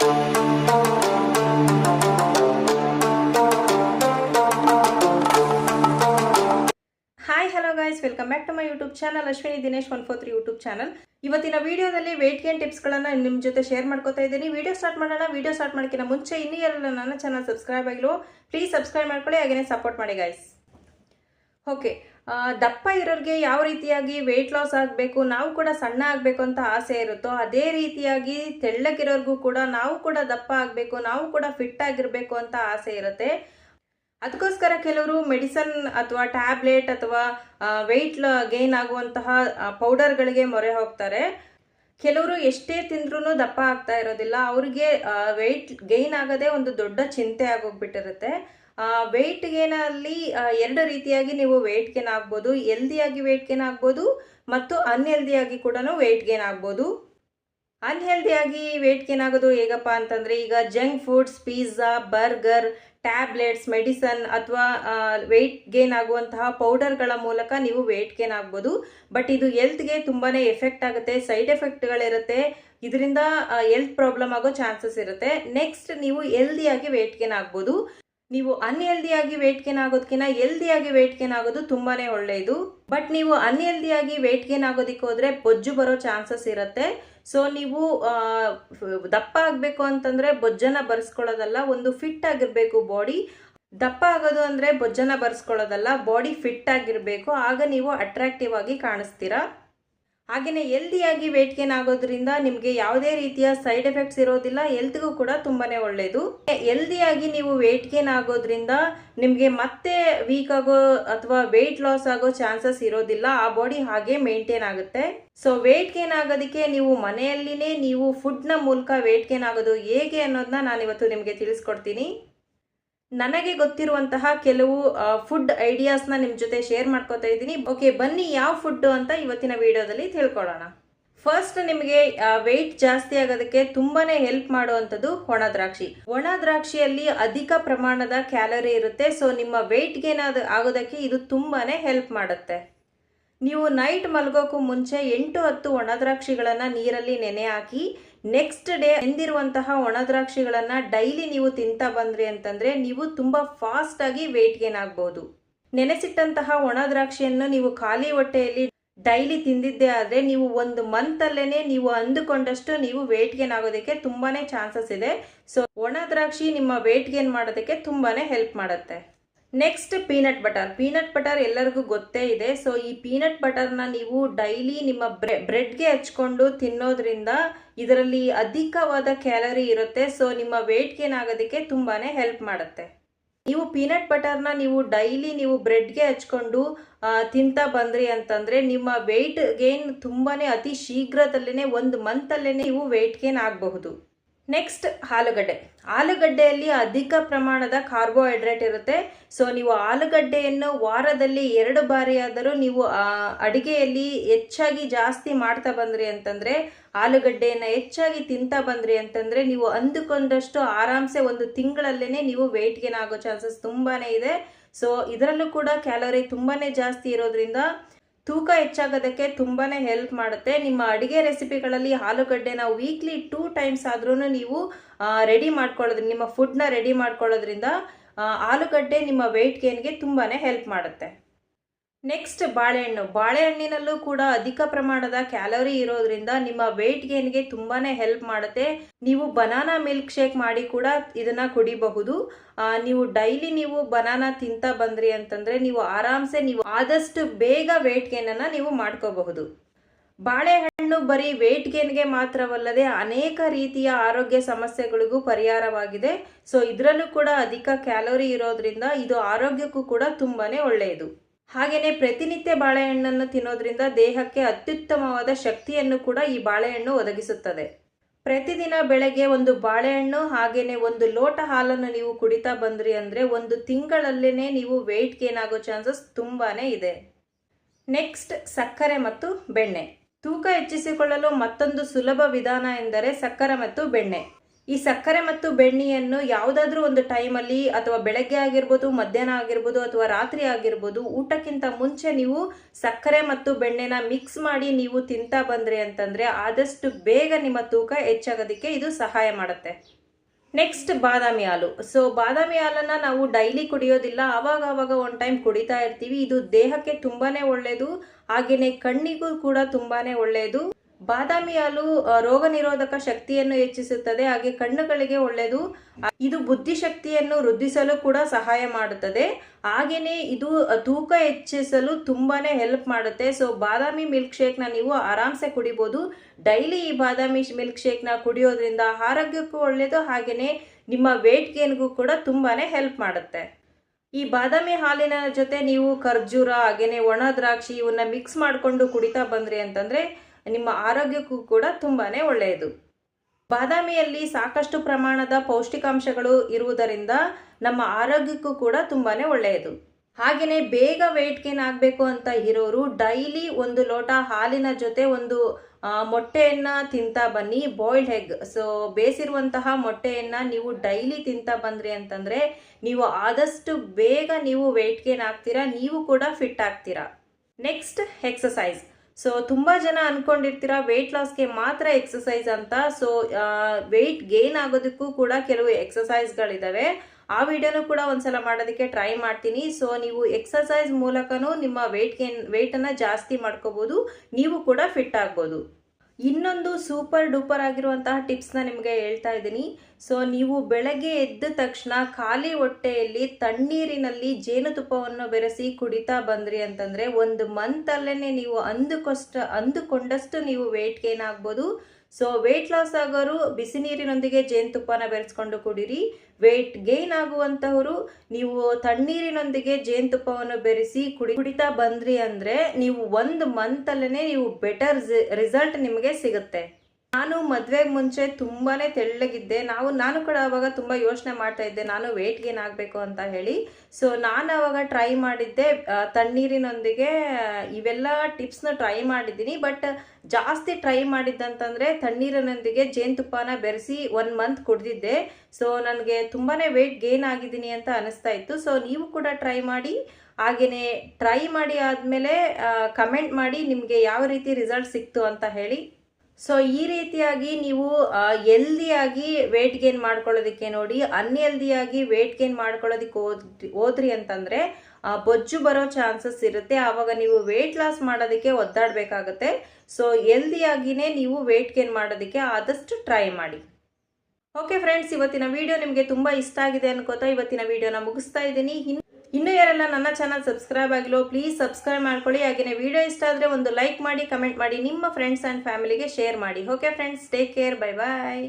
Hi hello guys welcome back to my YouTube channel Ashwini Dinesh one four three YouTube channel ಇವತ್ತಿನ ವಿಡಿಯೋದಲ್ಲಿ weight gain ಟಿಪ್ಸ್ಗಳನ್ನು ನಿಮ್ಮ ಜೊತೆ share ಮಾಡ್ಕೋತಾ ಇದ್ದೀನಿ. Video start ಮಾಡೋಣ. ವಿಡಿಯೋ ಸ್ಟಾರ್ಟ್ ಮಾಡೋಕ್ಕಿಂತ ಮುಂಚೆ ಇನ್ನೂ ಯಾರೆಲ್ಲ ನನ್ನ ಚಾನಲ್ ಸಬ್ಸ್ಕ್ರೈಬ್ ಆಗಿಲ್ಲ ಪ್ಲೀಸ್ ಸಬ್ಸ್ಕ್ರೈಬ್ ಮಾಡ್ಕೊಳ್ಳಿ. ಹಾಗೆಯೇ ಸಪೋರ್ಟ್ ಮಾಡಿ ಗೈಸ್ ಓಕೆ ದಪ್ಪ ಇರೋರಿಗೆ ಯಾವ ರೀತಿಯಾಗಿ ವೆಯ್ಟ್ ಲಾಸ್ ಆಗಬೇಕು, ನಾವು ಕೂಡ ಸಣ್ಣ ಆಗಬೇಕು ಅಂತ ಆಸೆ ಇರುತ್ತೋ, ಅದೇ ರೀತಿಯಾಗಿ ತೆಳ್ಳಗಿರೋರ್ಗೂ ಕೂಡ ನಾವು ಕೂಡ ದಪ್ಪ ಆಗಬೇಕು, ನಾವು ಕೂಡ ಫಿಟ್ ಆಗಿರಬೇಕು ಅಂತ ಆಸೆ ಇರುತ್ತೆ. ಅದಕ್ಕೋಸ್ಕರ ಕೆಲವರು ಮೆಡಿಸನ್ ಅಥವಾ ಟ್ಯಾಬ್ಲೆಟ್ ಅಥವಾ ವೆಯ್ಟ್ ಗೈನ್ ಆಗುವಂತಹ ಪೌಡರ್ಗಳಿಗೆ ಮೊರೆ ಹೋಗ್ತಾರೆ. ಕೆಲವರು ಎಷ್ಟೇ ತಿಂದ್ರೂ ದಪ್ಪ ಆಗ್ತಾ ಇರೋದಿಲ್ಲ, ಅವರಿಗೆ ವೆಯ್ಟ್ ಗೈನ್ ಆಗೋದೇ ಒಂದು ದೊಡ್ಡ ಚಿಂತೆ ಆಗೋಗ್ಬಿಟ್ಟಿರುತ್ತೆ. ವೆಯ್ಟ್ ಗೇನಲ್ಲಿ ಎರಡು ರೀತಿಯಾಗಿ ನೀವು ವೆಯ್ಟ್ ಗೇನ್ ಆಗ್ಬೋದು ಹೆಲ್ದಿಯಾಗಿ ವೆಯ್ಟ್ ಗೇನ್ ಆಗ್ಬೋದು ಮತ್ತು ಅನ್ಹೆಲ್ದಿಯಾಗಿ ಕೂಡ ವೆಯ್ಟ್ ಗೇನ್ ಆಗ್ಬೋದು ಅನ್ಹೆಲ್ದಿಯಾಗಿ ವೆಯ್ಟ್ ಗೇನ್ ಆಗೋದು ಹೇಗಪ್ಪ ಅಂತಂದರೆ, ಈಗ junk foods pizza burger tablets medicine ಅಥವಾ ವೆಯ್ಟ್ ಗೇನ್ ಆಗುವಂತಹ ಪೌಡರ್ಗಳ ಮೂಲಕ ನೀವು ವೆಯ್ಟ್ ಗೇನ್ ಆಗ್ಬೋದು ಬಟ್ ಇದು ಹೆಲ್ತ್ಗೆ ತುಂಬಾ ಎಫೆಕ್ಟ್ ಆಗುತ್ತೆ ಸೈಡ್ ಎಫೆಕ್ಟ್ಗಳಿರುತ್ತೆ ಇದರಿಂದ ಹೆಲ್ತ್ ಪ್ರಾಬ್ಲಮ್ ಆಗೋ ಚಾನ್ಸಸ್ ಇರುತ್ತೆ. ನೆಕ್ಸ್ಟ್ ನೀವು ಹೆಲ್ದಿಯಾಗಿ ವೆಯ್ಟ್ ಗೇನ್ ಆಗ್ಬೋದು ನೀವು ಅನ್ಹೆಲ್ದಿಯಾಗಿ ವೆಯ್ಟ್ ಗೇನ್ ಆಗೋದಕ್ಕಿಂತ ಹೆಲ್ದಿಯಾಗಿ ವೆಯ್ಟ್ ಗೇನ್ ಆಗೋದು ತುಂಬಾನೇ ಒಳ್ಳೆಯದು ಬಟ್ ನೀವು ಅನ್ಹೆಲ್ದಿಯಾಗಿ ವೆಯ್ಟ್ ಗೇನ್ ಆಗೋದಕ್ಕೆ ಹೋದ್ರೆ ಬೊಜ್ಜು ಬರೋ ಚಾನ್ಸಸ್ ಇರುತ್ತೆ. ಸೊ ನೀವು ದಪ್ಪ ಆಗಬೇಕು ಅಂತಂದ್ರೆ ಬೊಜ್ಜನ್ನ ಬರ್ಸ್ಕೊಳ್ಳೋದಲ್ಲ, ಒಂದು ಫಿಟ್ ಆಗಿರಬೇಕು ಬಾಡಿ. ದಪ್ಪ ಆಗೋದು ಅಂದರೆ ಬೊಜ್ಜನ್ನ ಬರ್ಸ್ಕೊಳ್ಳೋದಲ್ಲ, ಬಾಡಿ ಫಿಟ್ ಆಗಿರಬೇಕು. ಆಗ ನೀವು ಅಟ್ರಾಕ್ಟಿವ್ ಆಗಿ ಕಾಣಿಸ್ತೀರಾ. ಹಾಗೆಯೇ ಹೆಲ್ದಿಯಾಗಿ ವೆಯ್ಟ್ ಗೇನ್ ಆಗೋದ್ರಿಂದ ನಿಮಗೆ ಯಾವುದೇ ರೀತಿಯ ಸೈಡ್ ಎಫೆಕ್ಟ್ಸ್ ಇರೋದಿಲ್ಲ ಹೆಲ್ತ್ಗೂ ಕೂಡ ತುಂಬಾ ಒಳ್ಳೆಯದು ಹೆಲ್ದಿಯಾಗಿ ನೀವು ವೆಯ್ಟ್ ಗೇನ್ ಆಗೋದ್ರಿಂದ ನಿಮಗೆ ಮತ್ತೆ ವೀಕ್ ಆಗೋ ಅಥವಾ ವೆಯ್ಟ್ ಲಾಸ್ ಆಗೋ ಚಾನ್ಸಸ್ ಇರೋದಿಲ್ಲ, ಆ ಬಾಡಿ ಹಾಗೆ ಮೇಂಟೈನ್ ಆಗುತ್ತೆ. ಸೊ ವೆಯ್ಟ್ ಗೇನ್ ಆಗೋದಕ್ಕೆ ನೀವು ಮನೆಯಲ್ಲಿನೇ ನೀವು ಫುಡ್ನ ಮೂಲಕ ವೆಯ್ಟ್ ಗೇನ್ ಆಗೋದು ಹೇಗೆ ಅನ್ನೋದನ್ನ ನಾನು ಇವತ್ತು ನಿಮಗೆ ತಿಳಿಸ್ಕೊಡ್ತೀನಿ. ನನಗೆ ಗೊತ್ತಿರುವಂತಹ ಕೆಲವು ಫುಡ್ ಐಡಿಯಾಸ್ನ ನಿಮ್ಮ ಜೊತೆ ಶೇರ್ ಮಾಡ್ಕೋತಾ ಇದ್ದೀನಿ. ಓಕೆ ಬನ್ನಿ ಯಾವ ಫುಡ್ ಅಂತ ಇವತ್ತಿನ ವಿಡಿಯೋದಲ್ಲಿ ತಿಳ್ಕೊಳ್ಳೋಣ. ಫಸ್ಟ್ ನಿಮಗೆ ವೆಯ್ಟ್ ಜಾಸ್ತಿ ಆಗೋದಕ್ಕೆ ತುಂಬಾನೇ ಹೆಲ್ಪ್ ಮಾಡುವಂಥದ್ದು ಒಣ ದ್ರಾಕ್ಷಿ. ಒಣ ದ್ರಾಕ್ಷಿಯಲ್ಲಿ ಅಧಿಕ ಪ್ರಮಾಣದ ಕ್ಯಾಲರಿ ಇರುತ್ತೆ. ಸೊ ನಿಮ್ಮ ವೆಯ್ಟ್ಗೆ ಏನಾದ್ರು ಆಗೋದಕ್ಕೆ ಇದು ತುಂಬಾನೇ ಹೆಲ್ಪ್ ಮಾಡುತ್ತೆ. ನೀವು ನೈಟ್ ಮಲಗೋಕ್ಕೂ ಮುಂಚೆ ಎಂಟು ಹತ್ತು ಒಣ ದ್ರಾಕ್ಷಿಗಳನ್ನು ನೀರಲ್ಲಿ ನೆನೆ ಹಾಕಿ ನೆಕ್ಸ್ಟ್ ಡೇ ಎಂದಿರುವಂತಹ ಒಣ ದ್ರಾಕ್ಷಿಗಳನ್ನು ಡೈಲಿ ನೀವು ತಿಂತಾ ಬಂದ್ರಿ ಅಂತಂದ್ರೆ ನೀವು ತುಂಬಾ ಫಾಸ್ಟ್ ಆಗಿ ವೆಯ್ಟ್ ಗೇನ್ ಆಗ್ಬೋದು. ನೆನೆಸಿಟ್ಟಂತಹ ಒಣದ್ರಾಕ್ಷಿಯನ್ನು ನೀವು ಖಾಲಿ ಹೊಟ್ಟೆಯಲ್ಲಿ ಡೈಲಿ ತಿಂದಿದ್ದೆ ಆದರೆ ನೀವು ಒಂದು ಮಂತ್ ಅಲ್ಲೇನೆ ನೀವು ಅಂದುಕೊಂಡಷ್ಟು ನೀವು ವೆಯ್ಟ್ ಗೇನ್ ಆಗೋದಕ್ಕೆ ತುಂಬಾನೇ ಚಾನ್ಸಸ್ ಇದೆ. ಸೊ ಒಣ ದ್ರಾಕ್ಷಿ ನಿಮ್ಮ ವೆಯ್ಟ್ ಗೇನ್ ಮಾಡೋದಕ್ಕೆ ತುಂಬಾನೇ ಹೆಲ್ಪ್ ಮಾಡುತ್ತೆ. Next peanut butter peanut butter ಎಲ್ಲರಿಗೂ ಗೊತ್ತೇ ಇದೆ. ಸೊ ಈ ಪೀನಟ್ ಬಟರ್ನ ನೀವು ಡೈಲಿ ನಿಮ್ಮ ಬ್ರೆ ಬ್ರೆಡ್ಗೆ ಹಚ್ಕೊಂಡು ತಿನ್ನೋದ್ರಿಂದ ಇದರಲ್ಲಿ ಅಧಿಕವಾದ ಕ್ಯಾಲರಿ ಇರುತ್ತೆ. ಸೊ ನಿಮ್ಮ ವೆಯ್ಟ್ ಗೇನ್ ಆಗೋದಕ್ಕೆ ತುಂಬಾನೇ ಹೆಲ್ಪ್ ಮಾಡುತ್ತೆ. ನೀವು ಪೀನಟ್ ಬಟರ್ನ ನೀವು ಡೈಲಿ ನೀವು ಬ್ರೆಡ್ಗೆ ಹಚ್ಕೊಂಡು ತಿಂತಾ ಬಂದ್ರಿ ಅಂತಂದ್ರೆ ನಿಮ್ಮ ವೆಯ್ಟ್ ಗೇನ್ ತುಂಬಾ ಅತಿ ಶೀಘ್ರದಲ್ಲೇ ಒಂದು ಮಂತಲ್ಲೇ ನೀವು ವೆಯ್ಟ್ ಗೇನ್ ಆಗಬಹುದು. ನೆಕ್ಸ್ಟ್ ಆಲೂಗಡ್ಡೆ. ಆಲೂಗಡ್ಡೆಯಲ್ಲಿ ಅಧಿಕ ಪ್ರಮಾಣದ ಕಾರ್ಬೋಹೈಡ್ರೇಟ್ ಇರುತ್ತೆ. ಸೊ ನೀವು ಆಲೂಗಡ್ಡೆಯನ್ನು ವಾರದಲ್ಲಿ ಎರಡು ಬಾರಿಯಾದರೂ ನೀವು ಅಡುಗೆಯಲ್ಲಿ ಹೆಚ್ಚಾಗಿ ಜಾಸ್ತಿ ಮಾಡ್ತಾ ಬಂದ್ರಿ ಅಂತಂದರೆ, ಆಲೂಗಡ್ಡೆಯನ್ನು ಹೆಚ್ಚಾಗಿ ತಿಂತಾ ಬಂದ್ರಿ ಅಂತಂದರೆ, ನೀವು ಅಂದುಕೊಂಡಷ್ಟು ಆರಾಮ್ಸೆ ಒಂದು ತಿಂಗಳಲ್ಲೇ ನೀವು ವೆಯ್ಟ್ ಗೇನ್ ಆಗೋ ಚಾನ್ಸಸ್ ತುಂಬಾ ಇದೆ. ಸೊ ಇದರಲ್ಲೂ ಕೂಡ ಕ್ಯಾಲೋರಿ ತುಂಬಾ ಜಾಸ್ತಿ ಇರೋದ್ರಿಂದ ತೂಕ ಹೆಚ್ಚಾಗೋದಕ್ಕೆ ತುಂಬಾ ಹೆಲ್ಪ್ ಮಾಡುತ್ತೆ. ನಿಮ್ಮ ಅಡುಗೆ ರೆಸಿಪಿಗಳಲ್ಲಿ ಆಲೂಗಡ್ಡೆನ ವೀಕ್ಲಿ ಟೂ ಟೈಮ್ಸ್ ಆದ್ರೂ ನೀವು ರೆಡಿ ಮಾಡ್ಕೊಳ್ಳೋದ್ರಿಂದ ನಿಮ್ಮ ಫುಡ್ನ ರೆಡಿ ಮಾಡ್ಕೊಳ್ಳೋದ್ರಿಂದ ಆಲೂಗಡ್ಡೆ ನಿಮ್ಮ ವೆಯ್ಟ್ ಗೇನ್ಗೆ ತುಂಬಾ ಹೆಲ್ಪ್ ಮಾಡುತ್ತೆ. ನೆಕ್ಸ್ಟ್ ಬಾಳೆಹಣ್ಣು. ಬಾಳೆಹಣ್ಣಿನಲ್ಲೂ ಕೂಡ ಅಧಿಕ ಪ್ರಮಾಣದ ಕ್ಯಾಲೋರಿ ಇರೋದ್ರಿಂದ ನಿಮ್ಮ ವೆಯ್ಟ್ ಗೇನ್ಗೆ ತುಂಬಾ ಹೆಲ್ಪ್ ಮಾಡುತ್ತೆ. ನೀವು ಬನಾನಾ ಮಿಲ್ಕ್ ಶೇಕ್ ಮಾಡಿ ಕೂಡ ಇದನ್ನ ಕುಡಿಬಹುದು. ನೀವು ಡೈಲಿ ನೀವು ಬನಾನಾ ತಿಂತ ಬಂದ್ರಿ ಅಂತಂದ್ರೆ ನೀವು ಆರಾಮ್ಸೆ ನೀವು ಆದಷ್ಟು ಬೇಗ ವೆಯ್ಟ್ ಗೇನನ್ನು ನೀವು ಮಾಡ್ಕೋಬಹುದು. ಬಾಳೆಹಣ್ಣು ಬರೀ ವೆಯ್ಟ್ ಗೇನ್ಗೆ ಮಾತ್ರವಲ್ಲದೆ ಅನೇಕ ರೀತಿಯ ಆರೋಗ್ಯ ಸಮಸ್ಯೆಗಳಿಗೂ ಪರಿಹಾರವಾಗಿದೆ. ಸೊ ಇದರಲ್ಲೂ ಕೂಡ ಅಧಿಕ ಕ್ಯಾಲೋರಿ ಇರೋದ್ರಿಂದ ಇದು ಆರೋಗ್ಯಕ್ಕೂ ಕೂಡ ತುಂಬಾ ಒಳ್ಳೆಯದು. ಹಾಗೆಯೇ ಪ್ರತಿನಿತ್ಯ ಬಾಳೆಹಣ್ಣನ್ನು ತಿನ್ನೋದ್ರಿಂದ ದೇಹಕ್ಕೆ ಅತ್ಯುತ್ತಮವಾದ ಶಕ್ತಿಯನ್ನು ಕೂಡ ಈ ಬಾಳೆಹಣ್ಣು ಒದಗಿಸುತ್ತದೆ. ಪ್ರತಿದಿನ ಬೆಳಗ್ಗೆ ಒಂದು ಬಾಳೆಹಣ್ಣು ಹಾಗೆಯೇ ಒಂದು ಲೋಟ ಹಾಲನ್ನು ನೀವು ಕುಡಿತಾ ಬಂದ್ರಿ ಅಂದರೆ ಒಂದು ತಿಂಗಳಲ್ಲೇ ನೀವು ವೆಯ್ಟ್ ಗೇನ್ ಆಗೋ ಚಾನ್ಸಸ್ ತುಂಬಾ ಇದೆ. ನೆಕ್ಸ್ಟ್ ಸಕ್ಕರೆ ಮತ್ತು ಬೆಣ್ಣೆ. ತೂಕ ಹೆಚ್ಚಿಸಿಕೊಳ್ಳಲು ಮತ್ತೊಂದು ಸುಲಭ ವಿಧಾನ ಎಂದರೆ ಸಕ್ಕರೆ ಮತ್ತು ಬೆಣ್ಣೆ. ಈ ಸಕ್ಕರೆ ಮತ್ತು ಬೆಣ್ಣೆಯನ್ನು ಯಾವುದಾದ್ರೂ ಒಂದು ಟೈಮಲ್ಲಿ ಅಥವಾ ಬೆಳಗ್ಗೆ ಆಗಿರ್ಬೋದು, ಮಧ್ಯಾಹ್ನ ಆಗಿರ್ಬೋದು ಅಥವಾ ರಾತ್ರಿ ಆಗಿರ್ಬೋದು, ಊಟಕ್ಕಿಂತ ಮುಂಚೆ ನೀವು ಸಕ್ಕರೆ ಮತ್ತು ಬೆಣ್ಣೆನ ಮಿಕ್ಸ್ ಮಾಡಿ ನೀವು ತಿಂತಾ ಬಂದ್ರಿ ಅಂತಂದ್ರೆ ಆದಷ್ಟು ಬೇಗ ನಿಮ್ಮ ತೂಕ ಹೆಚ್ಚಾಗೋದಕ್ಕೆ ಇದು ಸಹಾಯ ಮಾಡುತ್ತೆ. ನೆಕ್ಸ್ಟ್ ಬಾದಾಮಿ ಹಾಲು. ಸೊ ಬಾದಾಮಿ ಹಾಲನ್ನು ನಾವು ಡೈಲಿ ಕುಡಿಯೋದಿಲ್ಲ. ಆವಾಗ ಆವಾಗ ಒಂದು ಟೈಮ್ ಕುಡಿತಾ ಇರ್ತೀವಿ. ಇದು ದೇಹಕ್ಕೆ ತುಂಬಾ ಒಳ್ಳೆಯದು ಹಾಗೆಯೇ ಕಣ್ಣಿಗೂ ಕೂಡ ತುಂಬಾ ಒಳ್ಳೆಯದು ಬಾದಾಮಿ ಹಾಲು ರೋಗ ನಿರೋಧಕ ಶಕ್ತಿಯನ್ನು ಹೆಚ್ಚಿಸುತ್ತದೆ, ಹಾಗೆ ಕಣ್ಣುಗಳಿಗೆ ಒಳ್ಳೆಯದು. ಇದು ಬುದ್ಧಿಶಕ್ತಿಯನ್ನು ವೃದ್ಧಿಸಲು ಕೂಡ ಸಹಾಯ ಮಾಡುತ್ತದೆ. ಹಾಗೆಯೇ ಇದು ತೂಕ ಹೆಚ್ಚಿಸಲು ತುಂಬಾನೇ ಹೆಲ್ಪ್ ಮಾಡುತ್ತೆ. ಸೊ ಬಾದಾಮಿ ಮಿಲ್ಕ್ ಶೇಕ್ನ ನೀವು ಆರಾಮ್ಸೆ ಕುಡಿಬೋದು. ಡೈಲಿ ಈ ಬಾದಾಮಿ ಮಿಲ್ಕ್ ಶೇಕ್ನ ಕುಡಿಯೋದ್ರಿಂದ ಆರೋಗ್ಯಕ್ಕೂ ಒಳ್ಳೆಯದು ಹಾಗೆಯೇ ನಿಮ್ಮ ವೇಟ್ ಗೇನ್ಗೂ ಕೂಡ ತುಂಬಾನೇ ಹೆಲ್ಪ್ ಮಾಡುತ್ತೆ. ಈ ಬಾದಾಮಿ ಹಾಲಿನ ಜೊತೆ ನೀವು ಖರ್ಜೂರ ಹಾಗೆಯೇ ಒಣ ದ್ರಾಕ್ಷಿ ಇವನ್ನ ಮಿಕ್ಸ್ ಮಾಡಿಕೊಂಡು ಕುಡಿತಾ ಬಂದ್ರಿ ಅಂತಂದ್ರೆ ನಿಮ್ಮ ಆರೋಗ್ಯಕ್ಕೂ ಕೂಡ ತುಂಬಾನೇ ಒಳ್ಳೆಯದು. ಬಾದಾಮಿಯಲ್ಲಿ ಸಾಕಷ್ಟು ಪ್ರಮಾಣದ ಪೌಷ್ಟಿಕಾಂಶಗಳು ಇರುವುದರಿಂದ ನಮ್ಮ ಆರೋಗ್ಯಕ್ಕೂ ಕೂಡ ತುಂಬಾನೇ ಒಳ್ಳೆಯದು. ಹಾಗೆಯೇ ಬೇಗ ವೆಯ್ಟ್ ಗೇನ್ ಆಗಬೇಕು ಅಂತ ಇರೋರು ಡೈಲಿ ಒಂದು ಲೋಟ ಹಾಲಿನ ಜೊತೆ ಒಂದು ಮೊಟ್ಟೆಯನ್ನ ತಿಂತಾ ಬನ್ನಿ ಬಾಯ್ಲ್ಡ್ ಎಗ್ ಸೊ ಬೇಸಿರುವಂತಹ ಮೊಟ್ಟೆಯನ್ನ ನೀವು ಡೈಲಿ ತಿಂತಾ ಬಂದ್ರಿ ಅಂತಂದ್ರೆ ನೀವು ಆದಷ್ಟು ಬೇಗ ನೀವು ವೆಯ್ಟ್ ಗೇನ್ ಆಗ್ತೀರಾ, ನೀವು ಕೂಡ ಫಿಟ್ ಆಗ್ತೀರಾ. ನೆಕ್ಸ್ಟ್ ಎಕ್ಸಸೈಸ್ ಸೊ ತುಂಬ ಜನ ಅನ್ಕೊಂಡಿರ್ತೀರಾ ವೆಯ್ಟ್ ಲಾಸ್ಗೆ ಮಾತ್ರ ಎಕ್ಸಸೈಸ್ ಅಂತ. ಸೊ ವೆಯ್ಟ್ ಗೇನ್ ಆಗೋದಕ್ಕೂ ಕೂಡ ಕೆಲವು ಎಕ್ಸಸೈಸ್ಗಳಿದ್ದಾವೆ ಆ ವಿಡಿಯೋನು ಕೂಡ ಒಂದ್ಸಲ ಮಾಡೋದಕ್ಕೆ ಟ್ರೈ ಮಾಡ್ತೀನಿ. ಸೊ ನೀವು ಎಕ್ಸಸೈಸ್ ಮೂಲಕನೂ ನಿಮ್ಮ ವೆಯ್ಟ್ ಗೇನ್ ವೆಯ್ಟನ್ನು ಜಾಸ್ತಿ ಮಾಡ್ಕೋಬೋದು. ನೀವು ಕೂಡ ಫಿಟ್ ಆಗ್ಬೋದು. ಇನ್ನೊಂದು ಸೂಪರ್ ಡೂಪರ್ ಆಗಿರುವಂತಹ ಟಿಪ್ಸ್ನ ನಿಮಗೆ ಹೇಳ್ತಾ ಇದ್ದೀನಿ. ಸೊ ನೀವು ಬೆಳಗ್ಗೆ ಎದ್ದ ತಕ್ಷಣ ಖಾಲಿ ಹೊಟ್ಟೆಯಲ್ಲಿ ತಣ್ಣೀರಿನಲ್ಲಿ ಜೇನುತುಪ್ಪವನ್ನು ಬೆರೆಸಿ ಕುಡಿತಾ ಬಂದ್ರಿ ಅಂತಂದ್ರೆ ಒಂದು ಮಂತಲ್ಲೇ ನೀವು ಅಂದುಕೊಷ್ಟ, ಅಂದುಕೊಂಡಷ್ಟು ನೀವು ವೆಯ್ಟ್ ಗೇನ್ ಆಗ್ಬೋದು ಸೊ ವೆಯ್ಟ್ ಲಾಸ್ ಆಗೋರು ಬಿಸಿ ನೀರಿನೊಂದಿಗೆ ಜೇನುತುಪ್ಪನ ಬೆರೆಸ್ಕೊಂಡು ಕುಡೀರಿ. ವೆಯ್ಟ್ ಗೇನ್ ಆಗುವಂತಹವರು ನೀವು ತಣ್ಣೀರಿನೊಂದಿಗೆ ಜೇನುತುಪ್ಪವನ್ನು ಬೆರೆಸಿ ಕುಡಿ, ಕುಡಿತಾ ಬಂದ್ರಿ ಅಂದ್ರೆ ನೀವು ಒಂದು ಮಂತಲ್ಲೇ ನೀವು ಬೆಟರ್ ರಿಸಲ್ಟ್ ನಿಮಗೆ ಸಿಗುತ್ತೆ. ನಾನು ಮದ್ವೆಗೆ ಮುಂಚೆ ತುಂಬಾನೇ ತೆಳ್ಳಗಿದ್ದೆ. ನಾವು, ನಾನು ಕೂಡ ಅವಾಗ ತುಂಬ ಯೋಚನೆ ಮಾಡ್ತಾ ಇದ್ದೆ, ನಾನು ವೆಯ್ಟ್ ಗೇನ್ ಆಗಬೇಕು ಅಂತ ಹೇಳಿ. ಸೊ ನಾನು ಅವಾಗ ಟ್ರೈ ಮಾಡಿದ್ದೆ ತಣ್ಣೀರಿನೊಂದಿಗೆ, ಇವೆಲ್ಲ ಟಿಪ್ಸ್ನ ಟ್ರೈ ಮಾಡಿದ್ದೀನಿ. ಬಟ್ ಜಾಸ್ತಿ ಟ್ರೈ ಮಾಡಿದ್ದಂತಂದರೆ ತಣ್ಣೀರಿನೊಂದಿಗೆ ಜೇನುತುಪ್ಪನ ಬೆರೆಸಿ ಒನ್ ಮಂತ್ ಕುಡ್ದಿದ್ದೆ. ಸೊ ನನಗೆ ತುಂಬಾ ವೆಯ್ಟ್ ಗೇನ್ ಆಗಿದ್ದೀನಿ ಅಂತ ಅನಿಸ್ತಾ ಇತ್ತು. ಸೊ ನೀವು ಕೂಡ ಟ್ರೈ ಮಾಡಿ ಹಾಗೆಯೇ ಟ್ರೈ ಮಾಡಿ ಆದಮೇಲೆ ಕಮೆಂಟ್ ಮಾಡಿ ನಿಮಗೆ ಯಾವ ರೀತಿ ರಿಸಲ್ಟ್ ಸಿಕ್ತು ಅಂತ ಹೇಳಿ. ಸೊ ಈ ರೀತಿಯಾಗಿ ನೀವು ಎಲ್ದಿಯಾಗಿ ವೇಟ್ ಗೇನ್ ಮಾಡ್ಕೊಳ್ಳೋದಕ್ಕೆ ನೋಡಿ ಅನ್ಎಲ್ದಿಯಾಗಿ ವೇಟ್ ಗೇನ್ ಮಾಡ್ಕೊಳ್ಳೋದಕ್ಕೆ ಓದ್ರಿ ಹೋದ್ರಿ ಅಂತಂದ್ರೆ ಬೊಜ್ಜು ಬರೋ ಚಾನ್ಸಸ್ ಇರುತ್ತೆ. ಆವಾಗ ನೀವು ವೇಟ್ ಲಾಸ್ ಮಾಡೋದಕ್ಕೆ ಒದ್ದಾಡಬೇಕಾಗುತ್ತೆ. ಸೊ ಎಲ್ದಿಯಾಗಿನೇ ನೀವು ವೇಟ್ ಗೇನ್ ಮಾಡೋದಕ್ಕೆ ಆದಷ್ಟು ಟ್ರೈ ಮಾಡಿ. ಓಕೆ ಫ್ರೆಂಡ್ಸ್ ಇವತ್ತಿನ ವಿಡಿಯೋ ನಿಮಗೆ ತುಂಬ ಇಷ್ಟ ಆಗಿದೆ ಅನ್ಕೋತಾ, ಇವತ್ತಿನ ವಿಡಿಯೋನ ಮುಗಿಸ್ತಾ ಇದ್ದೀನಿ. ಇನ್ನೂ ಯಾರೆಲ್ಲ ನನ್ನ ಚಾನಲ್ ಸಬ್ಸ್ಕ್ರೈಬ್ ಆಗಿಲ್ಲೋ ಪ್ಲೀಸ್ ಸಬ್ಸ್ಕ್ರೈಬ್ ಮಾಡ್ಕೊಳ್ಳಿ. ಹಾಗೆಯೇ ವಿಡಿಯೋ ಇಷ್ಟ ಆದರೆ ಒಂದು ಲೈಕ್ ಮಾಡಿ ಕಮೆಂಟ್ ಮಾಡಿ, ನಿಮ್ಮ ಫ್ರೆಂಡ್ಸ್ ಆ್ಯಂಡ್ ಫ್ಯಾಮಿಲಿಗೆ ಶೇರ್ ಮಾಡಿ. Okay friends take care bye bye